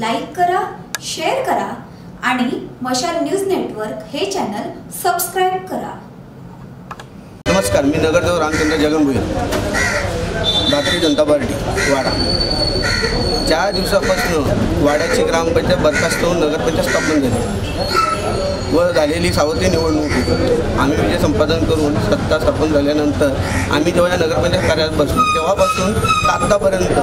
Like करा share करा आणि मशाल न्यूज नेटवर्क हे चॅनल सबस्क्राईब करा. नमस्कार मी नगरदेव रामचंद्र जगनभुई भारतीय जनता पार्टी वाडा. चार दिवसापासून वाड्याची ग्रामपंचायत बरखास्त होऊन नगरपंचायत स्थापन झाली. व झालेली सावधी निवडणूक. आम्ही म्हणजे संपादन करून सत्ता स्थापन झाल्यानंतर आम्ही जेव्हा या नगरपंचायत कार्यालयात बसलो तेव्हापासून आत्तापर्यंत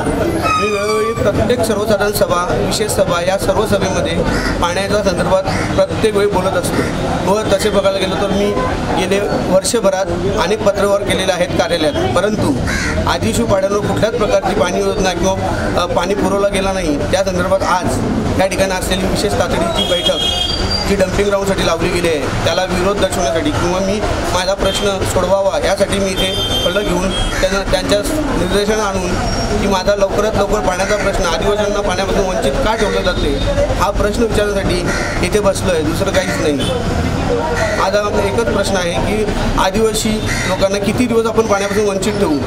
मी वेळोवेळी प्रत्येक सर्वसाधारण सभा विशेष सभा या सर्व सभेमध्ये पाण्याच्या संदर्भात प्रत्येक वेळी बोलत असतो. व तसे बघायला गेलो तर मी गेले वर्षभरात अनेक पत्रव्यवहार केलेले आहेत कार्यालयात. परंतु आदिशू पाड्यांवर कुठल्याच प्रकारची पाणी योजना किंवा पाणी पुरवला गेला नाही. त्या संदर्भात आज या ठिकाणी असलेली विशेष तातडीची बैठक जी डम्पिंग ग्राउंडसाठी लावली गेली आहे त्याला विरोध दर्शवण्यासाठी किंवा मी माझा प्रश्न सोडवावा यासाठी मी इथे फळं घेऊन त्यांना त्यांच्या निर्देशन आणून की माझा लवकरात लवकर पाण्याचा प्रश्न आदिवासींना पाण्यापासून वंचित का ठेवलं जाते हा प्रश्न विचारण्यासाठी इथे बसलो आहे दुसरं काहीच नाही. आज एकच प्रश्न आहे की आदिवासी लोकांना किती दिवस आपण पाण्यापासून वंचित ठेवू?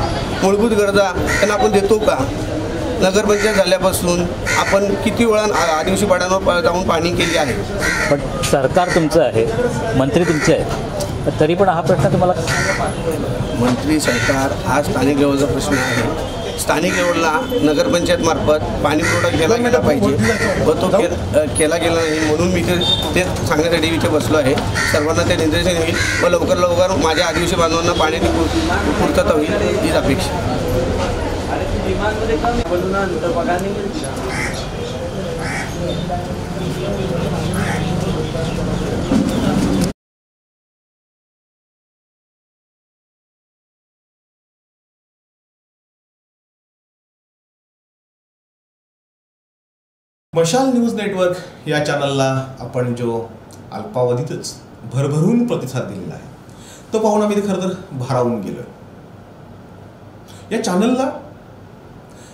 मूलभूत गरजा त्यांना आपण देतो का? नगरपंचायत झाल्यापासून आपण किती वेळा आ- आदिवासी पाड्यांवर जाऊन पाणी केली आहे? पण सरकार तुमचं आहे मंत्री तुमचे आहेत. पण तरी पण हा प्रश्न तुम्हाला मंत्री सरकार हा स्थानिक लेवलचा प्रश्न आहे. स्थानिक लेवलला नगरपंचायतमार्फत पाणी पुरवठा केला गेला पाहिजे. व तो के केला गेला नाही म्हणून मी ते ते सांगण्यासाठी इथे बसलो आहे. सर्वांना ते निर्देशन होईल व लवकर लवकर माझ्या आदिवासी बांधवांना पूर- पूर्तता होईल हीच अपेक्षा मशाल न्यूज नेटवर्क या चॅनलला आपण जो अल्पावधीतच भरभरून प्रतिसाद दिलेला आहे तो पाहून आम्ही ते खरं तर भारावून गेलो या चॅनलला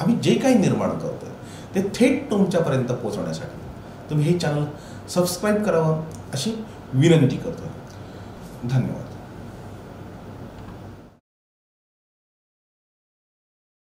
आम्ही जे काही निर्माण करतो ते थेट तुमच्यापर्यंत पोहोचवण्यासाठी. तुम्ही हे चॅनल सबस्क्राईब करावं अशी विनंती करतो धन्यवाद.